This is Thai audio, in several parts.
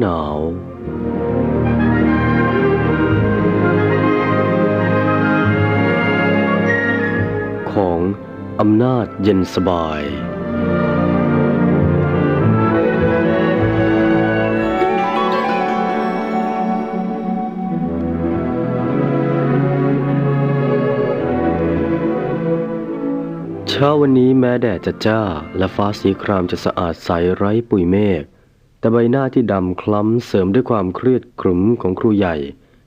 หนาว ของอำนาจเย็นสบาย เช้าวันนี้แม้แดดจะจ้า และฟ้าสีครามจะสะอาดใสไร้ปุยเมฆ แต่ใบหน้าที่ดำคล้ำเสริมด้วยความเครียดขรึมของครูใหญ่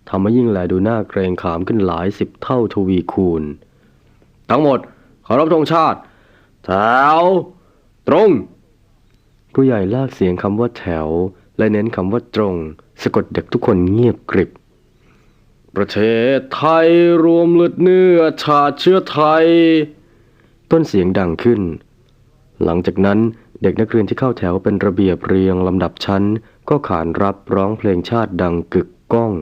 ทำให้ยิ่งแลดูหน้าเกรงขามขึ้นหลายสิบเท่าทวีคูณ ทั้งหมดขอรับธงชาติ แถว ตรงครูใหญ่ลากเสียงคำว่าแถว และเน้นคำว่าตรง สะกดเด็กทุกคนเงียบกริบ ประเทศไทยรวมเลือดเนื้อชาติเชื้อไทย ต้นเสียงดังขึ้น หลังจากนั้น เด็กนักเรียนที่เข้าแถวเป็นระเบียบเรียงลำดับชั้น ก็ขานรับร้องเพลงชาติดังกึกก้อง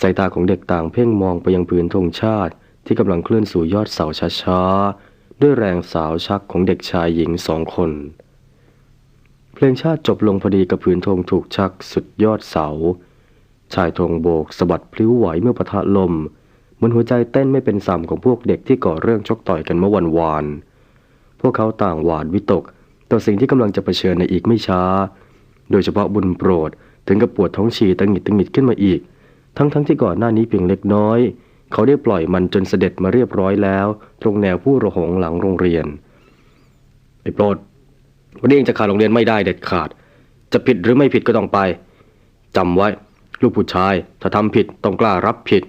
สายตาของเด็กต่างเพ่งมองไปยังผืนธงชาติที่กำลังเคลื่อนสู่ยอดเสาช้าๆ ด้วยแรงสาวชักของเด็กชายหญิงสองคน เพลงชาติจบลงพอดีกับผืนธงถูกชักสุดยอดเสา ชายธงโบกสะบัดพลิ้วไหวเมื่อปะทะลมเหมือนหัวใจเต้นไม่เป็นสัมของพวกเด็กที่ก่อเรื่องชกต่อยกันเมื่อวันวาน พวกเขาต่างหวาดวิตก ต่อสิ่งที่กำลังจะเผชิญในอีกไม่ช้า โดยเฉพาะบุญโปรดถึงกับปวดท้องฉี่ตังหิดตังหิดขึ้นมาอีก ทั้งๆทที่ก่อนหน้านี้เพียงเล็กน้อย เขาได้ปล่อยมันจนเสด็จมาเรียบร้อยแล้ว ตรงแนวผู้ระหงหลังโรงเรียนไอ้โปรดวันนี้เองจะขาดโรงเรียนไม่ได้เด็ดขาด จะผิดหรือไม่ผิดก็ต้องไปจำไว้ ลูกผู้ชาย ถ้าทำผิดต้องกล้ารับผิด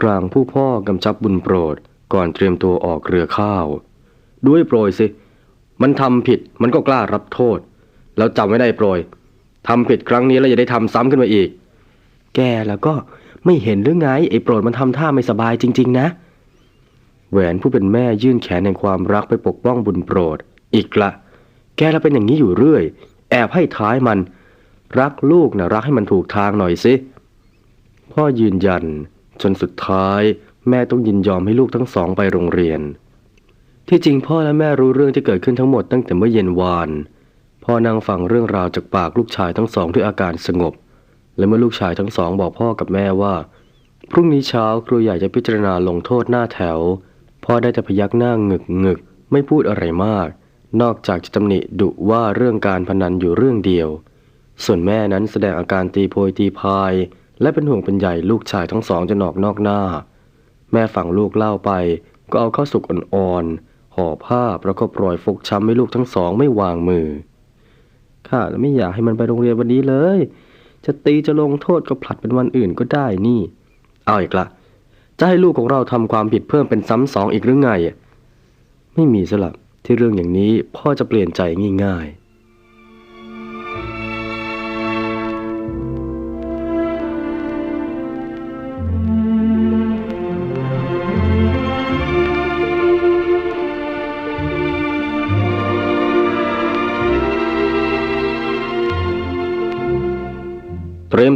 กลางผู้พ่อกำชับบุญโปรดก่อนเตรียมตัวออกเรือข้าว ด้วยโปรยสิ มันทำผิดมันก็กล้ารับโทษ แล้วจำไว้ได้โปรยทำผิดครั้งนี้แล้วอย่าได้ทำซ้ำขึ้นมาอีก แกแล้วก็ไม่เห็นหรือไงไอ้โปรดมันทำท่าไม่สบายจริง ๆ นะ แหวนผู้เป็นแม่ยื่นแขนแห่งความรักไปปกป้องบุญโปรด อีกละแกละเป็นอย่างนี้อยู่เรื่อย แอบให้ท้ายมัน รักลูกนะรักให้มันถูกทางหน่อยสิพ่อยืนยัน จนสุดท้าย แม่ต้องยินยอมให้ลูกทั้งสองไปโรงเรียน ที่จริงพ่อและแม่รู้เรื่องที่เกิดขึ้นทั้งหมดตั้งแต่เมื่อเย็นวาน พ่อนั่งฟังเรื่องราวจากปากลูกชายทั้งสองด้วยอาการสงบ และเมื่อลูกชายทั้งสองบอกพ่อกับแม่ว่า พรุ่งนี้เช้าครูใหญ่จะพิจารณาลงโทษหน้าแถว พ่อได้แต่พยักหน้างึกงึกไม่พูดอะไรมาก นอกจากจะตำหนิดุว่าเรื่องการพนันอยู่เรื่องเดียว ส่วนแม่นั้นแสดงอาการตีโพยตีพาย และเป็นห่วงเป็นใหญ่ลูกชายทั้งสองจะนอกนอกหน้า แม่ฝั่งลูกเล่าไปก็เอาข้าวสุกอ่อนๆ ห่อผ้าประกบรอยฟกช้ำให้ลูกทั้งสองไม่วางมือข้าไม่อยากให้มันไปโรงเรียนวันนี้เลย จะตีจะลงโทษก็ผลัดเป็นวันอื่นก็ได้นี่ เอาอีกละจะให้ลูกของเราทำความผิดเพิ่มเป็นซ้ำสองอีกหรือไง ไม่มีสลับที่เรื่องอย่างนี้พ่อจะเปลี่ยนใจง่ายๆ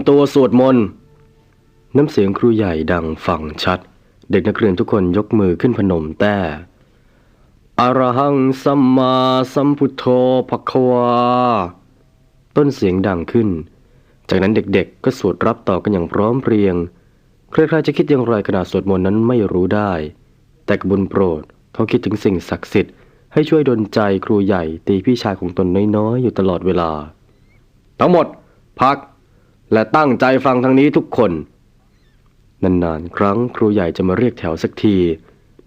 ตัวสวดมนต์น้ำเสียงครูใหญ่ดังฟังชัด เด็กนักเรียนทุกคนยกมือขึ้นพนมแต่อรหังสัมมาสัมพุทโธภควา ต้นเสียงดังขึ้น จากนั้นเด็กๆ ก็สวดรับต่อกันอย่างพร้อมเพรียง ใครๆจะคิดอย่างไรขณะสวดมนต์นั้นไม่รู้ได้ แต่กบุญโปรดเขาคิดถึงสิ่งศักดิ์สิทธิ์ให้ช่วยดลใจครูใหญ่ตีพี่ชายของตนน้อยๆ อยู่ตลอดเวลา ทั้งหมด พัก และตั้งใจฟังทางนี้ทุกคน นานๆ ครั้งครูใหญ่จะมาเรียกแถวสักที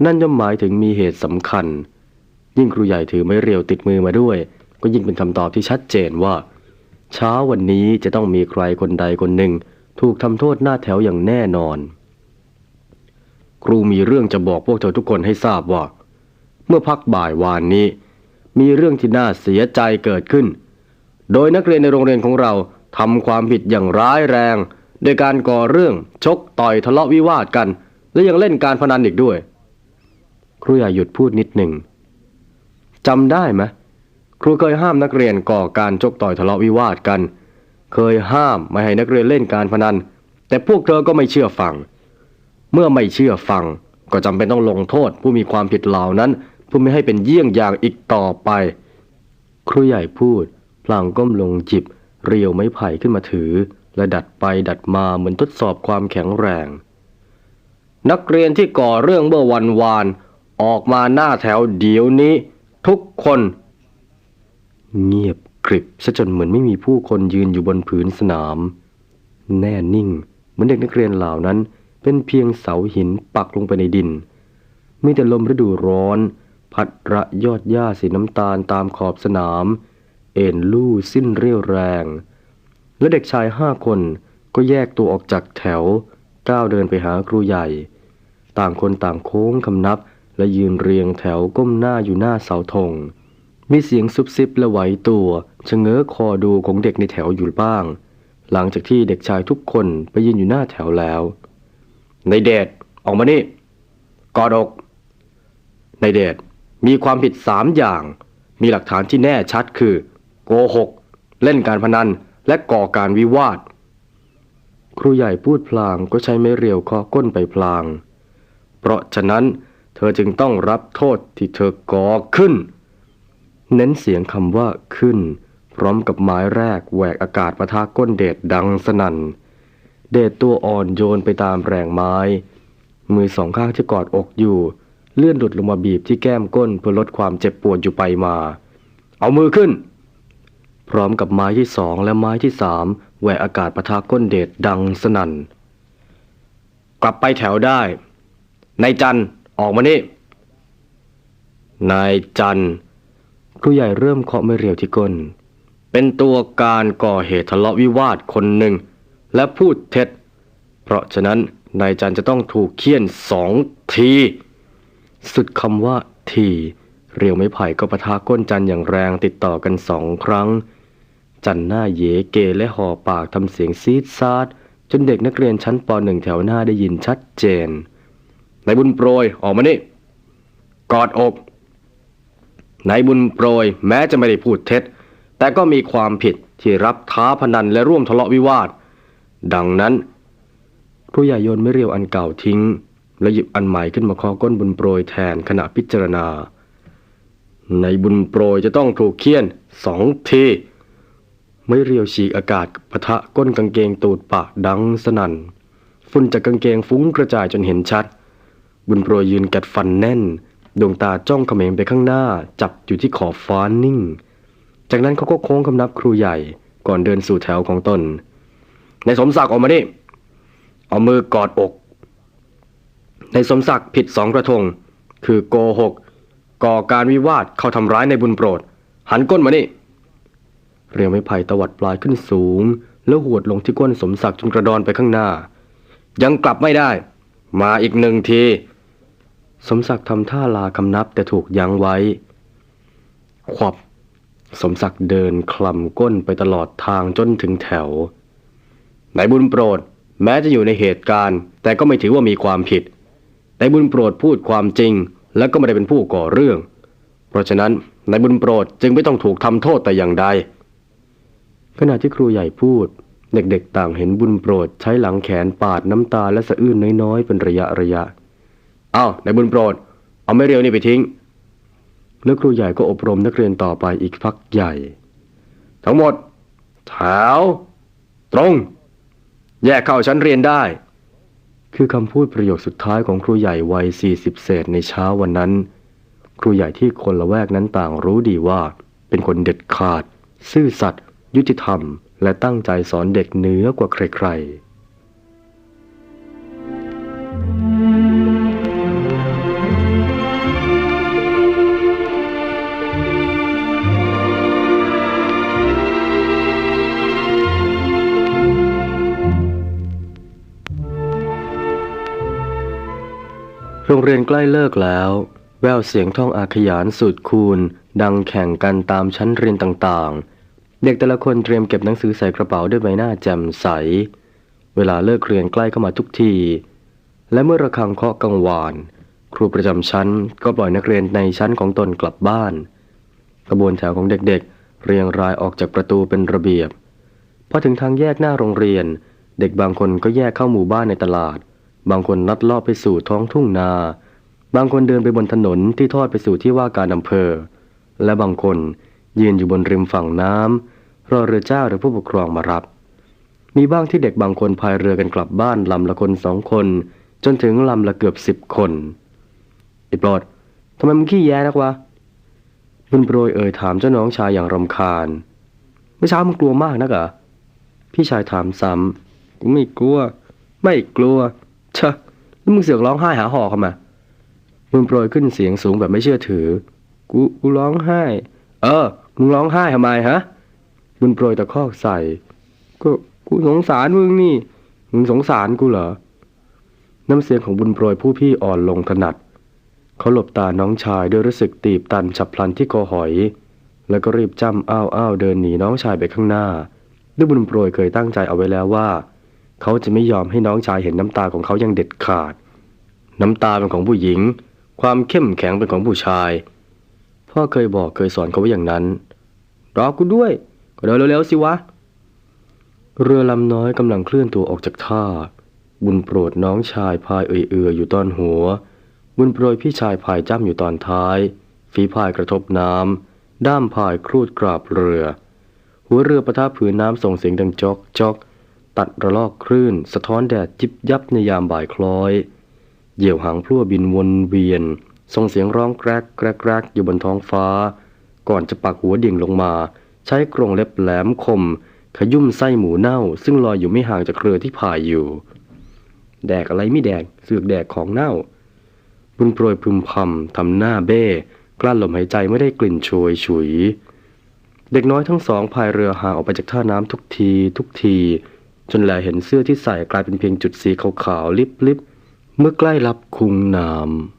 นั่นย่อมหมายถึงมีเหตุสำคัญ ยิ่งครูใหญ่ถือไม้เรียวติดมือมาด้วย ก็ยิ่งเป็นคำตอบที่ชัดเจนว่า เช้าวันนี้จะต้องมีใครคนใดคนหนึ่ง ถูกทำโทษหน้าแถวอย่างแน่นอน ครูมีเรื่องจะบอกพวกเธอทุกคนให้ทราบว่า เมื่อพักบ่ายวานนี้ มีเรื่องที่น่าเสียใจเกิดขึ้น โดยนักเรียนในโรงเรียนของเรา ทำความผิดอย่างร้ายแรงโดยการก่อเรื่องชกต่อยทะเลาะวิวาทกัน และยังเล่นการพนันอีกด้วย ครูใหญ่หยุดพูดนิดหนึ่งจำได้ไหมครูเคยห้ามนักเรียนก่อการชกต่อยทะเลาะวิวาทกัน เคยห้ามไม่ให้นักเรียนเล่นการพนัน แต่พวกเธอก็ไม่เชื่อฟัง เมื่อไม่เชื่อฟังก็จำเป็นต้องลงโทษผู้มีความผิดเหล่านั้นเพื่อไม่ให้เป็นเยี่ยงอย่างอีกต่อไป ครูใหญ่พูดพลางก้มลงจิบ เรียวไม้ไผ่ขึ้นมาถือ และดัดไปดัดมาเหมือนทดสอบความแข็งแรง นักเรียนที่ก่อเรื่องเมื่อวันวาน ออกมาหน้าแถวเดี๋ยวนี้ ทุกคน เงียบกริบซะจนเหมือนไม่มีผู้คนยืนอยู่บนผืนสนาม แน่นิ่ง เหมือนเด็กนักเรียนเหล่านั้น เป็นเพียงเสาหินปักลงไปในดินมีแต่ลมฤดูร้อน พัดระยอดหญ้าสีน้ำตาลตามขอบสนาม เอ็นลู่สิ้นเรี่ยวแรง และเด็กชายห้าคนก็แยกตัวออกจากแถวก้าวเดินไปหาครูใหญ่ ต่างคนต่างโค้งคำนับ และยืนเรียงแถวก้มหน้าอยู่หน้าเสาธงมีเสียงซุบซิบและไหวตัวชะเง้อคอดูของเด็กในแถวอยู่บ้าง หลังจากที่เด็กชายทุกคนไปยืนอยู่หน้าแถวแล้ว ในเดชออกมานี่กอดอกในเดชมีความผิดสามอย่าง มีหลักฐานที่แน่ชัดคือ โกหก เล่นการพนัน และก่อการวิวาท ครูใหญ่พูดพลางก็ใช้ไม้เรียวเคาะก้นไปพลาง เพราะฉะนั้นเธอจึงต้องรับโทษที่เธอก่อขึ้น เน้นเสียงคำว่าขึ้น พร้อมกับไม้แรกแหวกอากาศประทะก้นเดชดังสนั่น เดชตัวอ่อนโยนไปตามแรงไม้ มือสองข้างที่กอดอกอยู่เลื่อนหลุดลงมาบีบที่แก้มก้นเพื่อลดความเจ็บปวดอยู่ไปมา เอามือขึ้น พร้อมกับไม้ที่สองและไม้ที่สามแหวกอากาศปะทะก้นเดชดังสนั่น กลับไปแถวได้ นายจันออกมานี่ นายจันครูใหญ่เริ่มเคาะไม่เรียวที่ก้น เป็นตัวการก่อเหตุทะเลาะวิวาทคนหนึ่ง และพูดเท็จ เพราะฉะนั้นนายจันจะต้องถูกเคี่ยนสองที สุดคำว่าทีเรียวไม้ไผ่ก็ปะทะก้นจันอย่างแรงติดต่อกันสองครั้ง จันหน้าเยเกและห่อปากทำเสียงซีดซาดจนเด็กนักเรียนชั้นปหนึ่งแถวหน้าได้ยินชัดเจนนายบุญโปรยออกมานี่ กอดอกนายบุญโปรยแม้จะไม่ได้พูดเท็จ แต่ก็มีความผิดที่รับท้าพนันและร่วมทะเลาะวิวาท ดังนั้นครูใหญ่โยนไม่เรียวอันเก่าทิ้ง แล้วหยิบอันใหม่ขึ้นมาคอก้นบุญโปรยแทนขณะพิจารณา ในบุญโปรยจะต้องถูกเคี่ยนสองที ไม่เรียวฉีกอากาศปะทะก้นกางเกงตูดปากดังสนั่น ฝุ่นจากกางเกงฟุ้งกระจายจนเห็นชัด บุญโปรยยืนกัดฟันแน่น ดวงตาจ้องเขม็งไปข้างหน้า จับอยู่ที่ขอบฟ้านิ่ง จากนั้นเขาก็โค้งคำนับครูใหญ่ ก่อนเดินสู่แถวของตนในสมศักดิ์ออกมานี่เอามือกอดอกในสมศักดิ์ผิดสองกระทง คือโกหกก่อการวิวาทเข้าทำร้ายในบุญโปรด หันก้นมานี่ เรียวไม้ไผ่ตวัดปลายขึ้นสูง แล้วหวดลงที่ก้นสมศักดิ์จนกระดอนไปข้างหน้า ยังกลับไม่ได้ มาอีกหนึ่งที สมศักดิ์ทำท่าลาคำนับแต่ถูกยั้งไว้ ขวับ สมศักดิ์เดินคลำก้นไปตลอดทางจนถึงแถวนายบุญโปรด แม้จะอยู่ในเหตุการณ์ แต่ก็ไม่ถือว่ามีความผิดนายบุญโปรดพูดความจริง และก็ไม่ได้เป็นผู้ก่อเรื่อง เพราะฉะนั้นนายบุญโปรดจึงไม่ต้องถูกทำโทษแต่อย่างใด ขณะที่ครูใหญ่พูด เด็กๆต่างเห็นบุญโปรดใช้หลังแขนปาดน้ำตาและสะอื้นน้อยๆ เป็นระยะระยะเอานายบุญโปรด เอาไม่เรียวนี่ไปทิ้ง แล้วครูใหญ่ก็อบรมนักเรียนต่อไปอีกพักใหญ่ ทั้งหมดแถวตรง แยกเข้าชั้นเรียนได้ คือคำพูดประโยคสุดท้ายของครูใหญ่วัย 40 เศษในเช้าวันนั้น ครูใหญ่ที่คนละแวกนั้นต่างรู้ดีว่า เป็นคนเด็ดขาด ซื่อสัตย์ ยุติธรรม และตั้งใจสอนเด็กเหนือกว่าใครๆโรงเรียนใกล้เลิกแล้ว แววเสียงท่องอาขยานสูตรคูณ ดังแข่งกันตามชั้นเรียนต่างๆ เด็กแต่ละคนเตรียมเก็บหนังสือใส่กระเป๋าด้วยใบหน้าแจ่มใส เวลาเลิกเรียนใกล้เข้ามาทุกที และเมื่อระฆังเคาะกังวาน ครูประจำชั้นก็ปล่อยนักเรียนในชั้นของตนกลับบ้านกระบวนแถวของเด็กๆ เรียงรายออกจากประตูเป็นระเบียบพอถึงทางแยกหน้าโรงเรียน เด็กบางคนก็แยกเข้าหมู่บ้านในตลาด บางคนลัดลาะไปสู่ท้องทุ่งนา บางคนเดินไปบนถนนที่ทอดไปสู่ที่ว่าการอำเภอ และบางคน ยืนอยู่บนริมฝั่งน้ำรอเรือเจ้าหรือผู้ปกครองมารับ มีบ้างที่เด็กบางคนพายเรือกันกลับบ้านลำละคนสองคน จนถึงลำละเกือบสิบคนไอ้โปรดทำไมมึงขี้แย้นักวะบุญโปรยเอ่ยถามเจ้าน้องชายอย่างรำคาญเมื่อเช้ามึงกลัวมากนักเหรอพี่ชายถามซ้ำกูไม่กลัว ไม่กลัวชะแล้วมึงเสือกร้องไห้หาหอเข้ามาบุญโปรยขึ้นเสียงสูงแบบไม่เชื่อถือ กูกูร้องไห้ เออ มึงร้องไห้ทำไมฮะ บุญโปรยตะคอกใส่ ก็กูสงสารมึงนี่ มึงสงสารกูเหรอ น้ำเสียงของบุญโปรยผู้พี่อ่อนลงถนัด เขาหลบตาน้องชายด้วยรู้สึกตีบตันฉับพลันที่คอหอย แล้วก็รีบจ้ำอ้าวอ้าวเดินหนีน้องชายไปข้างหน้า ด้วยบุญโปรยเคยตั้งใจเอาไว้แล้วว่า เขาจะไม่ยอมให้น้องชายเห็นน้ำตาของเขาอย่างเด็ดขาด น้ำตาเป็นของผู้หญิง ความเข้มแข็งเป็นของผู้ชาย พ่อเคยบอกเคยสอนเขาไว้อย่างนั้น รอกูด้วยก็เดินเร็วๆสิวะ เรือลำน้อยกำลังเคลื่อนตัวออกจากท่า บุญโปรดน้องชายพายเอื่อยๆอยู่ตอนหัว บุญโปรยพี่ชายพายจ้ำอยู่ตอนท้าย ฝีพายกระทบน้ำ ด้ามพายครูดกราบเรือ หัวเรือประทับผืนน้ำส่งเสียงดังจอกจอก ตัดระลอกคลื่น สะท้อนแดดจิบยับในยามบ่ายคล้อย เหยี่ยวหางพลั่วบินวนเวียน ส่งเสียงร้องแกรกแกรกแกรกอยู่บนท้องฟ้า ก่อนจะปักหัวดิ่งลงมา ใช้กรงเล็บแหลมคม ขยุ่มไส้หมูเน่า ซึ่งลอยอยู่ไม่ห่างจากเรือที่พายอยู่ แดกอะไรไม่แดกเสือกแดกของเน่า บุญโปรยพึมพำทำหน้าเบ้กลั้นลมหายใจไม่ได้กลิ่นโชยฉุย เด็กน้อยทั้งสองพายเรือห่างออกไปจากท่าน้ำทุกที ทุกที จนแลเห็นเสื้อที่ใส่กลายเป็นเพียงจุดสีขาวๆลิบๆเมื่อใกล้รับคุงน้ำ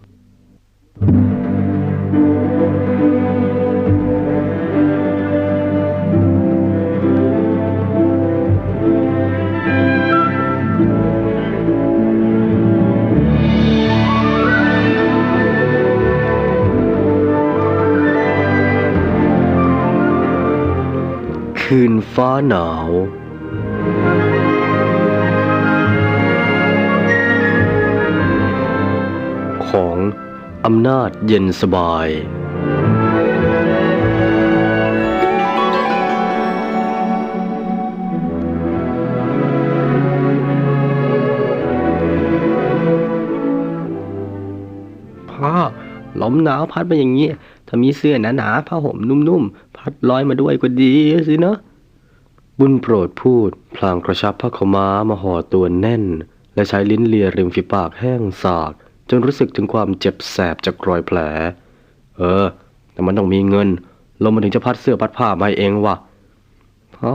ฟ้าหนาว ของอำนาจเย็นสบาย พ่อลมหนาวพัดมาอย่างนี้ ถ้ามีเสื้อหนาๆผ้าห่มนุ่มๆ พัดลอยมาด้วยก็ดีสิเนอะ บุญโปรดพูด พลางกระชับผ้าขาม้ามาห่อตัวแน่น และใช้ลิ้นเลียริมฝีปากแห้งสาก จนรู้สึกถึงความเจ็บแสบจากรอยแผล เออ แต่มันต้องมีเงิน ลมมันถึงจะพัดเสื้อพัดผ้ามาเองวะพ่อ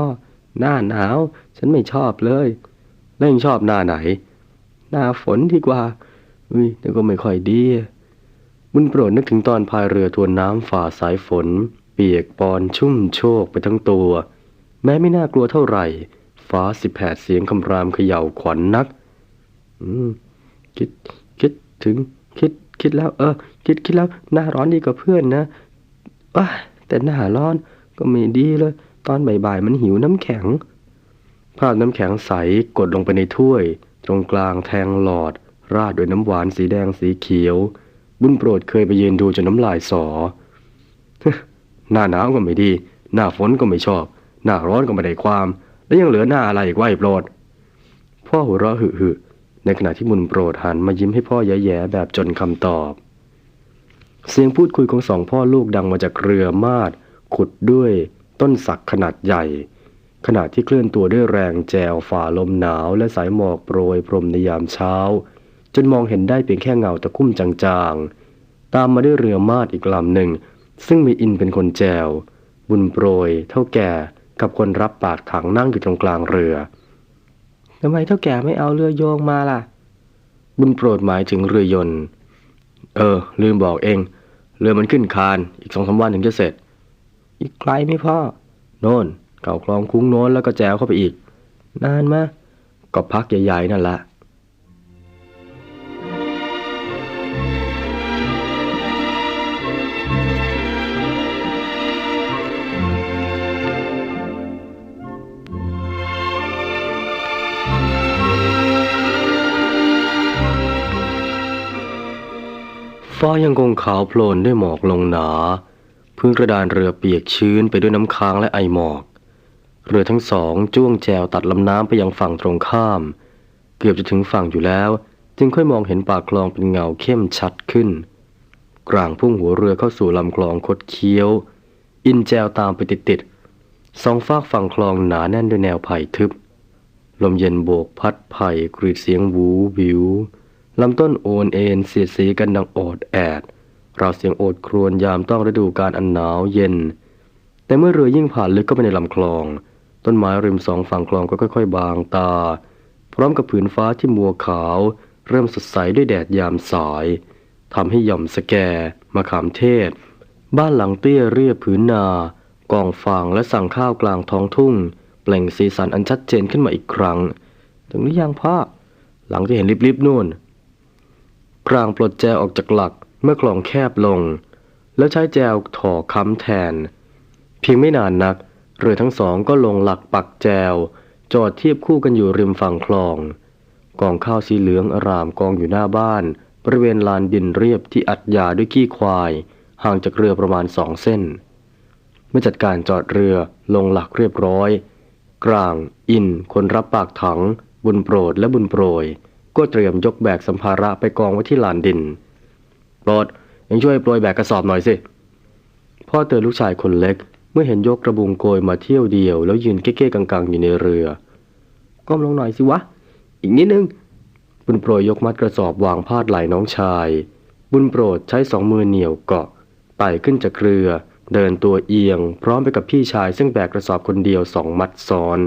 หน้าหนาว ฉันไม่ชอบเลย แล้วยังชอบหน้าไหน หน้าฝนดีกว่าอุ้ยแต่ก็ไม่ค่อยดีบุญโปรดนึกถึงตอนพายเรือทวนน้ำฝ่าสายฝน เปียกปอนชุ่มโชกไปทั้งตัว แม้ไม่น่ากลัวเท่าไหร่ ฟ้าสิบแผดเสียงคำรามเขย่าขวัญนนัก อืม คิด คิดถึง คิด คิดแล้ว เออ คิด คิดแล้ว หน้าร้อนดีกว่าเพื่อนนะอ้าแต่หน้าร้อนก็ไม่ดีเลย ตอนบ่ายๆมันหิวน้ำแข็ง ภาพน้ำแข็งใสกดลงไปในถ้วย ตรงกลางแทงหลอด ราดด้วยน้ำหวานสีแดงสีเขียว บุญโปรดเคยไปยืนดูจนน้ำลายสอ หน้าหนาวก็ไม่ดี หน้าฝนก็ไม่ชอบ หน้าร้อนก็ไม่ได้ความ แล้วยังเหลือหน้าอะไรอีกวะไอ้โปรด พ่อหัวเราะหึหึในขณะที่บุญโปรดหันมายิ้มให้พ่อแย่ๆแบบจนคำตอบ เสียงพูดคุยของสองพ่อลูกดังมาจากเรือมาดขุดด้วยต้นสักขนาดใหญ่ ขณะที่เคลื่อนตัวด้วยแรงแจวฝ่าลมหนาว และสายหมอกโปรยพรมในยามเช้า จนมองเห็นได้เพียงแค่เงาตะคุ่มจางๆ ตามมาด้วยเรือมาดอีกลำหนึ่ง ซึ่งมีอินเป็นคนแจว บุญโปรย เท่าแก่ กับคนรับปากถังนั่งอยู่ตรงกลางเรือ ทำไมเท่าแก่ไม่เอาเรือโยงมาล่ะ บุญโปรดหมายถึงเรือยนต์ เออ ลืมบอกเอง เรือมันขึ้นคาน อีกสองสาวันถึงจะเสร็จ อีกไกลไหมพ่อ โน่น เก่าคลองคุ้งโน้นแล้วก็แจวเข้าไปอีก นานมะก็พักใหญ่ๆนั่นแหละ ฟ้ายังคงขาวโพลนด้วยหมอกลงหนา พื้นกระดานเรือเปียกชื้นไปด้วยน้ำค้างและไอหมอก เรือทั้งสองจ้วงแจวตัดลำน้ำไปยังฝั่งตรงข้าม เกือบจะถึงฝั่งอยู่แล้ว จึงค่อยมองเห็นปากคลองเป็นเงาเข้มชัดขึ้น กลางพุ่งหัวเรือเข้าสู่ลำคลองคดเคี้ยว อินแจวตามไปติดๆสองฝากฝั่งคลองหนาแน่นด้วยแนวไผ่ทึบ ลมเย็นโบกพัดไผ่กรีดเสียงวูวิว ลำต้นโอนเอ็นเสียดสีกันดังโอดแอด เราเสียงโอดครวญยามต้องฤดูการอันหนาวเย็น แต่เมื่อเรือยิ่งผ่านลึกเข้าไปในลำคลอง ต้นไม้ริมสองฝั่งคลองก็ค่อย ๆ บางตา พร้อมกับผืนฟ้าที่มัวขาว เริ่มสดใสด้วยแดดยามสายทำให้หย่อมสแกมะขามเทศ บ้านหลังเตี้ยเรียบผืนนากองฟางและสั่งข้าวกลางท้องทุ่งเปล่งสีสันอันชัดเจนขึ้นมาอีกครั้ง ถึงหรือยังพ่อหลังที่เห็นลิบๆนู่น กลางปลดแจออกจากหลักเมื่อคลองแคบลง แล้วใช้แจวถ่อค้ำแทน เพียงไม่นานนัก เรือทั้งสองก็ลงหลักปักแจว จอดเทียบคู่กันอยู่ริมฝั่งคลอง กองข้าวสีเหลืองอารามกองอยู่หน้าบ้าน บริเวณลานดินเรียบที่อัดยาด้วยขี้ควาย ห่างจากเรือประมาณสองเส้น เมื่อจัดการจอดเรือลงหลักเรียบร้อย กลาง อิน คนรับปากถัง บุญโปรดและบุญโปรย ก็เตรียมยกแบกสัมภาระไปกองไว้ที่ลานดินโปรดยังช่วยโปรยแบกกระสอบหน่อยสิ พ่อเตือนลูกชายคนเล็ก เมื่อเห็นยกกระบุงโกยมาเที่ยวเดียว แล้วยืนเก้ๆกังๆอยู่ในเรือ ก้มลงหน่อยสิวะ อีกนิดนึง บุญโปรยยกมัดกระสอบวางพาดไหล่น้องชาย บุญโปรดใช้สองมือเหนี่ยวเกาะไต่ขึ้นจากเรือ เดินตัวเอียง พร้อมไปกับพี่ชายซึ่งแบกกระสอบคนเดียวสองมัดซ้อน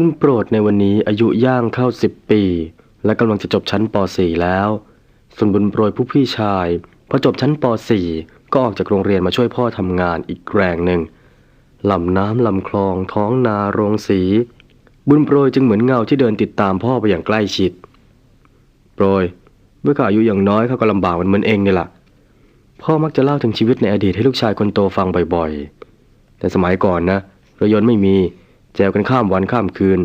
บุญโปรดในวันนี้อายุย่างเข้าสิบปี และกำลังจะจบชั้นป .4 แล้ว ส่วนบุญโปรยผู้พี่ชายพอจบชั้นป .4 ก็ออกจากโรงเรียนมาช่วยพ่อทำงานอีกแรงหนึ่งลำน้ำลำคลองท้องนาโรงสี บุญโปรยจึงเหมือนเงาที่เดินติดตามพ่อไปอย่างใกล้ชิด โปรยเมื่อเขาอายุอย่างน้อยเขาก็ลำบากเหมือนเองนี่แหละพ่อมักจะเล่าถึงชีวิตในอดีตให้ลูกชายคนโตฟังบ่อยๆ แต่สมัยก่อนนะรือยนต์ไม่มี แจวกันข้ามวันข้ามคืน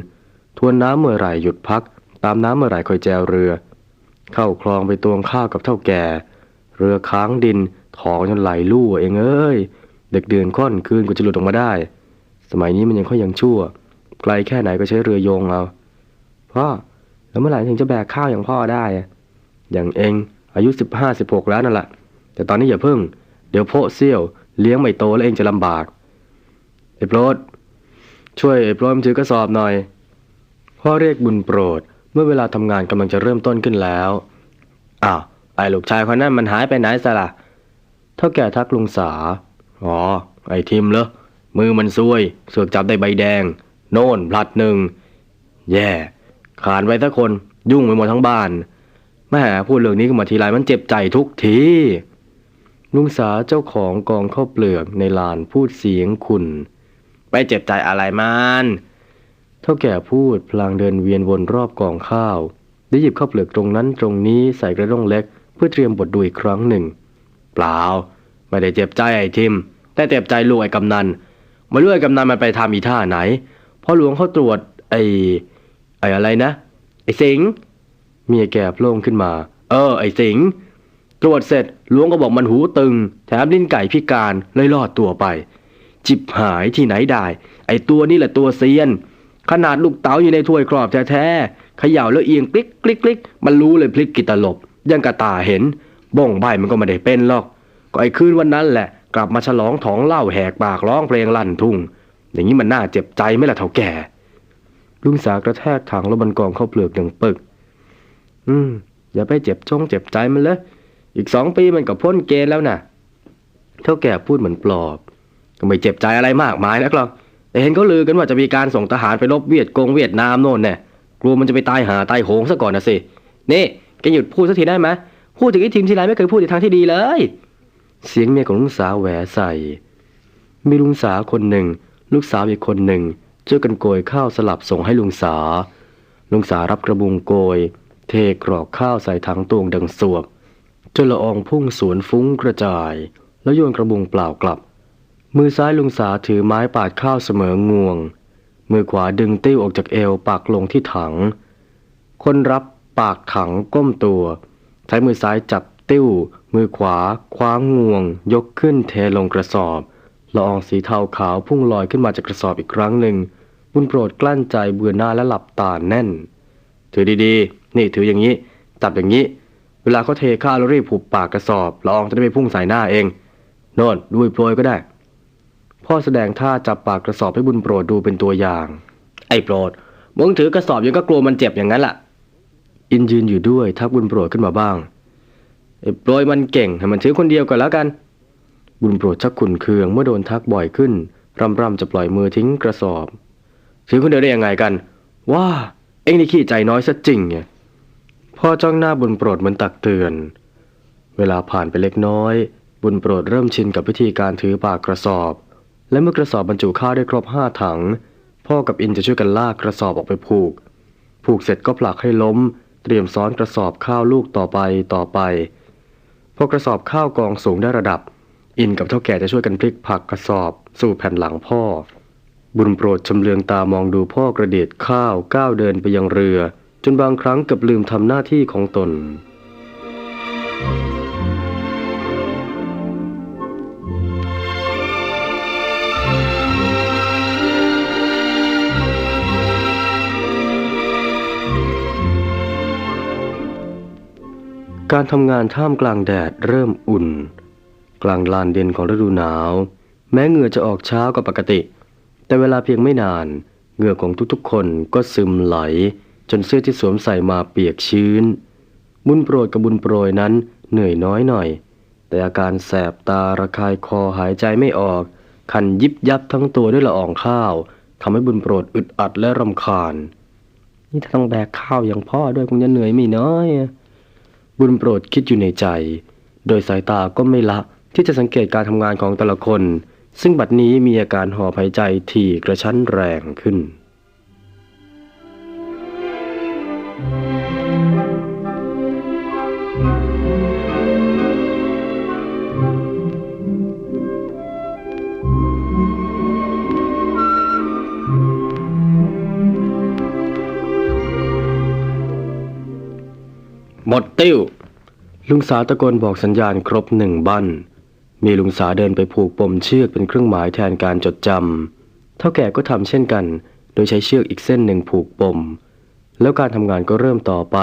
ทวนน้ำเมื่อไหร่หยุดพัก ตามน้ำเมื่อไหร่คอยแจวเรือ เข้าคลองไปตวงข้าวกับเท่าแก่ เรือค้างดินถอจนไหลลู่เองเอ้ยเด็กเดือนค่อนคืนก็จะหลุดออกมาได้ สมัยนี้มันยังค่อยยังชั่ว ไกลแค่ไหนก็ใช้เรือโยงเอาพ่อแล้วเมื่อไหร่ถึงจะแบกข้าวอย่างพ่อได้อย่างเองอายุสิบห้าสิบหกแล้วนั่นแหละแต่ตอนนี้อย่าเพิ่ง เดี๋ยวโพเซี่ยวเลี้ยงไม่โตแล้วเองจะลำบากไอ้โปรด ช่วยไอ้โปรดมันถือกระสอบหน่อยพ่อเรียกบุญโปรดเมื่อเวลาทำงานกำลังจะเริ่มต้นขึ้นแล้วอ้าวไอ้ลูกชายคนนั้นมันหายไปไหนซะล่ะเท่าแก่ทักลุงสาอ๋อไอ้ทิมเหรอมือมันซวยเสือกจับได้ใบแดง โน่นพลัดหนึ่งแย่ขาดไว้สักคนยุ่งไปหมดทั้งบ้านแม่พูดเรื่องนี้ขึ้นมาทีไรมันเจ็บใจทุกทีลุงสาเจ้าของกองข้าวเปลือกในลานพูดเสียงขุน ไปเจ็บใจอะไรมันเท่าแก่พูดพลางเดินเวียนวนรอบกองข้าว ได้หยิบข้าวเปลือกตรงนั้นตรงนี้ใส่กระด้งเล็ก เพื่อเตรียมบทดูอีกครั้งหนึ่ง เปล่า ไม่ได้เจ็บใจไอ้ทิม แต่เจ็บใจลูกไอ้กำนันไม่รู้ไอ้กำนันมันไปทำอีท่าไหนพอหลวงเขาตรวจไอ้ไอ้อะไรนะ ไอ้สิงเมียแก่โผล่งขึ้นมา เออ ไอ้สิงตรวจเสร็จหลวงก็บอกมันหูตึง แถมลิ้นไก่พิการเลยรอดตัวไป จิบหายที่ไหนได้ ไอ้ตัวนี่แหละตัวเซียน ขนาดลูกเต๋าอยู่ในถ้วยครอบแท้ๆเขย่าแล้วเอียงกลิกกลิกกลิกมันรู้เลยพลิกกิตลบ ยังกระตาเห็นบ้องใบมันก็ไม่ได้เป็นหรอก ก็ไอ้คืนวันนั้นแหละ กลับมาฉลองท้องเล้าแหกปากร้องเพลงลั่นทุ่ง อย่างนี้มันน่าเจ็บใจไหมล่ะเท่าแก่ ลุงสากระแทกถังแล้วบันกองเข้าเปลือกดังปึก อืม อย่าไปเจ็บจงเจ็บใจมันเลยอีกสองปีมันก็พ้นเกณฑ์แล้วน่ะ เท่าแก่พูดเหมือนปลอบ ก็ไม่เจ็บใจอะไรมากมายนักหรอกแต่เห็นเขาลือกันว่าจะมีการส่งทหารไปรบเวียดกงเวียดนามโน่นแน่กลัวมันจะไปตายหาตายโหงซะก่อนนะสินี่แกหยุดพูดสักทีได้ไหมพูดถึงไอ้ทีมทีไรไม่เคยพูดในทางที่ดีเลย เสียงเมียของลุงสาวแหวใส่ มีลุงสาคนหนึ่ง ลูกสาวอีกคนหนึ่งช่วยกันโกยข้าวสลับส่งให้ลุงสา ลุงสารับกระบุงโกย เทกรอกข้าวใส่ถังตวงดังสวบจนละอองพุ่งสวนฟุ้งกระจาย แล้วโยนกระบุงเปล่ากลับ มือซ้ายลุงสาถือไม้ปาดข้าวเสมองวง มือขวาดึงติ้วออกจากเอวปักลงที่ถัง คนรับปากถังก้มตัว ใช้มือซ้ายจับติ้ว มือขวา คว้างงวง ยกขึ้นเทลงกระสอบละอองสีเทาขาวพุ่งลอยขึ้นมาจากกระสอบอีกครั้งหนึ่ง บุญโปรดกลั้นใจเบื่อหน้าและหลับตาแน่น ถือดีๆ นี่ถืออย่างนี้ จับอย่างนี้ เวลาเขาเทข้าวแล้วรีบผูกปากกระสอบละอองจะได้ไม่พุ่งใส่หน้าเอง โน่นดูไอ้โปรยก็ได้ พ่อแสดงท่าจับปากกระสอบให้บุญโปรดดูเป็นตัวอย่าง ไอ้โปรดมึงถือกระสอบยังก็กลัวมันเจ็บอย่างนั้นล่ะ อินยืนอยู่ด้วยทักบุญโปรดขึ้นมาบ้างไอ้โปรยมันเก่งให้มันถือคนเดียวก่อนแล้วกัน บุญโปรดชักขุนเคืองเมื่อโดนทักบ่อยขึ้นรำรำจะปล่อยมือทิ้งกระสอบ ถือคนเดียวได้ยังไงกัน ว่าเอ็งนี่ขี้ใจน้อยซะจริงไงพ่อจ้องหน้าบุญโปรดเหมือนตักเตือน เวลาผ่านไปเล็กน้อย บุญโปรดเริ่มชินกับวิธีการถือปากกระสอบ และเมื่อกระสอบบรรจุข้าวได้ครบห้าถัง พ่อกับอินจะช่วยกันลากกระสอบออกไปผูก ผูกเสร็จก็ผลักให้ล้ม เตรียมซ้อนกระสอบข้าวลูกต่อไปต่อไป พอกระสอบข้าวกองสูงได้ระดับ อินกับเท่าแก่จะช่วยกันพลิกผักกระสอบ สู่แผ่นหลังพ่อ บุญโปรดชำเลืองตามองดูพ่อกระเดียดข้าวก้าวเดินไปยังเรือ จนบางครั้งเกับลืมทำหน้าที่ของตน การทำงานท่ามกลางแดดเริ่มอุ่น กลางลานเย็นของฤดูหนาว แม้เหงื่อจะออกเช้ากว่าปกติ แต่เวลาเพียงไม่นานเหงื่อของทุกๆ คนก็ซึมไหล จนเสื้อที่สวมใส่มาเปียกชื้น บุญโปรดกับบุญโปรยนั้นเหนื่อยน้อยหน่อย แต่อาการแสบตาระคายคอหายใจไม่ออก คันยิบยับทั้งตัวด้วยละอองข้าวทำให้บุญโปรดอึดอัดและรำคาญ นี่ถ้าต้องแบกข้าวอย่างพ่อด้วยคงจะเหนื่อยไม่น้อย บุญโปรดคิดอยู่ในใจ โดยสายตาก็ไม่ละที่จะสังเกตการทำงานของแต่ละคน ซึ่งบัดนี้มีอาการหอบหายใจที่กระชั้นแรงขึ้น หมดติ้ว ลุงสาตะโกนบอกสัญญาณครบหนึ่งบั้น มีลุงสาเดินไปผูกปมเชือกเป็นเครื่องหมายแทนการจดจำเท่าแก่ก็ทำเช่นกัน โดยใช้เชือกอีกเส้นหนึ่งผูกปม แล้วการทำงานก็เริ่มต่อไป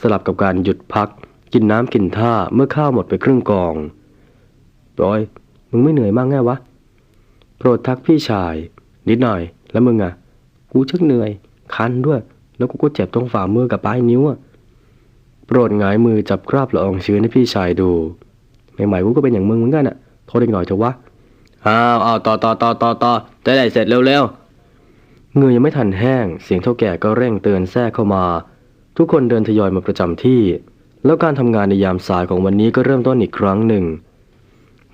สลับกับการหยุดพัก กินน้ำกินท่าเมื่อข้าวหมดไปครึ่งกองบอย มึงไม่เหนื่อยมากไงวะ โปรดทักพี่ชาย นิดหน่อย แล้วมึงอะกูชักเหนื่อย คันด้วย แล้วกูก็เจ็บตรงฝ่ามือกับปลายนิ้วอะ โปรดหงายมือจับคราบละอองชื้นให้พี่ชายดูใหม่ๆกูก็เป็นอย่างมึงเหมือนกันอะโทษอีกหน่อยเถอะวะอ้าวอ้าวต่อต่อต่อต่อต่อจะได้เสร็จเร็วๆเหงื่อยังไม่ทันแห้ง เสียงเท่าแก่ก็เร่งเตือนแทรกเข้ามา ทุกคนเดินทยอยมาประจำที่ แล้วการทำงานในยามสายของวันนี้ก็เริ่มต้นอีกครั้งหนึ่ง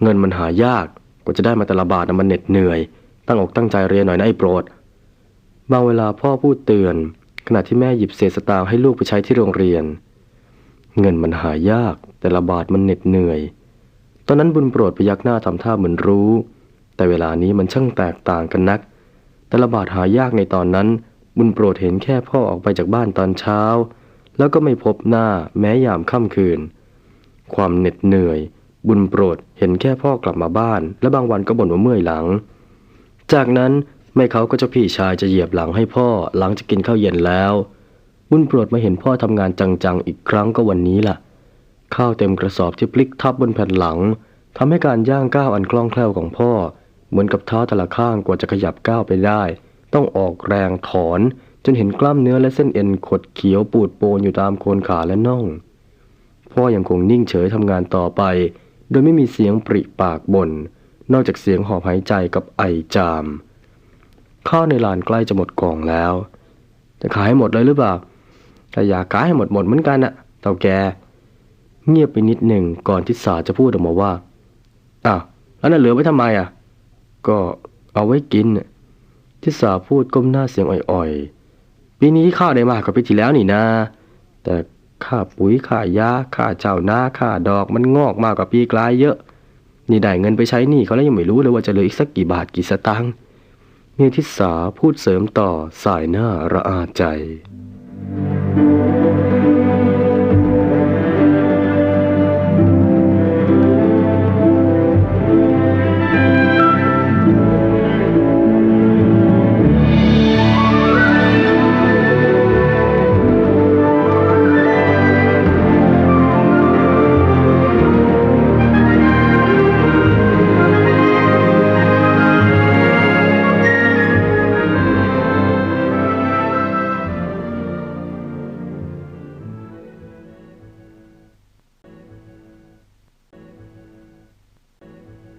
เงินมันหายากกว่าจะได้มาแต่ละบาทน่ะมันเหน็ดเหนื่อย ตั้งอกตั้งใจเรียนหน่อยนะไอ้โปรดบางเวลาพ่อพูดเตือน ขณะที่แม่หยิบเศษสตางค์ให้ลูกไปใช้ที่โรงเรียน เงินมันหายาก แต่ละบาทมันเหน็ดเหนื่อย ตอนนั้นบุญโปรดพยักหน้าทำท่าเหมือนรู้ แต่เวลานี้มันช่างแตกต่างกันนัก แต่ละบาทหายากในตอนนั้น บุญโปรดเห็นแค่พ่อออกไปจากบ้านตอนเช้า แล้วก็ไม่พบหน้าแม้ยามค่ำคืน ความเหน็ดเหนื่อย บุญโปรดเห็นแค่พ่อกลับมาบ้าน และบางวันก็บ่นว่าเมื่อยหลัง จากนั้นแม่เขาก็จะพี่ชายจะเหยียบหลังให้พ่อหลังจะกินข้าวเย็นแล้ว บุญโปรดมาเห็นพ่อทำงานจังๆ อีกครั้งก็วันนี้ล่ะ ข้าวเต็มกระสอบที่พลิกทับบนแผ่นหลังทำให้การย่างก้าวอันคล่องแคล่วของพ่อ เหมือนกับเท้าแต่ละข้างกว่าจะขยับก้าวไปได้ ต้องออกแรงถอนจนเห็นกล้ามเนื้อและเส้นเอ็นขดเขียวปูดโปนอยู่ตามโคนขาและน่อง พ่อยังคงนิ่งเฉยทำงานต่อไป โดยไม่มีเสียงปริปากบน่นนอกจากเสียงหอบหายใจกับไอจาม ข้าวในลานใกล้จะหมดกล่องแล้ว จะขายให้หมดเลยหรือเปล่า ถ้าอยากขายให้หมดหมดเหมือนกันอะเต่าแก เงียบไปนิดหนึ่งก่อนที่สาจะพูดออกมาว่าอ้าวแล้วน่ะเหลือไว้ทำไมอะก็เอาไว้กินทิสาพูดก้มหน้าเสียงอ่อยๆ ปีนี้ข้าวได้มากกว่าปีที่แล้วนี่นะ แต่ค่าปุ๋ยค่ายาค่าเจ้านาค่าดอกมันงอกมากกว่าปีกลายเยอะ นี่ได้เงินไปใช้หนี้เขาแล้วยังไม่รู้เลยว่าจะเหลืออีกสักกี่บาทกี่สตางค์เมียทิสาพูดเสริมต่อสายหน้าระอาใจ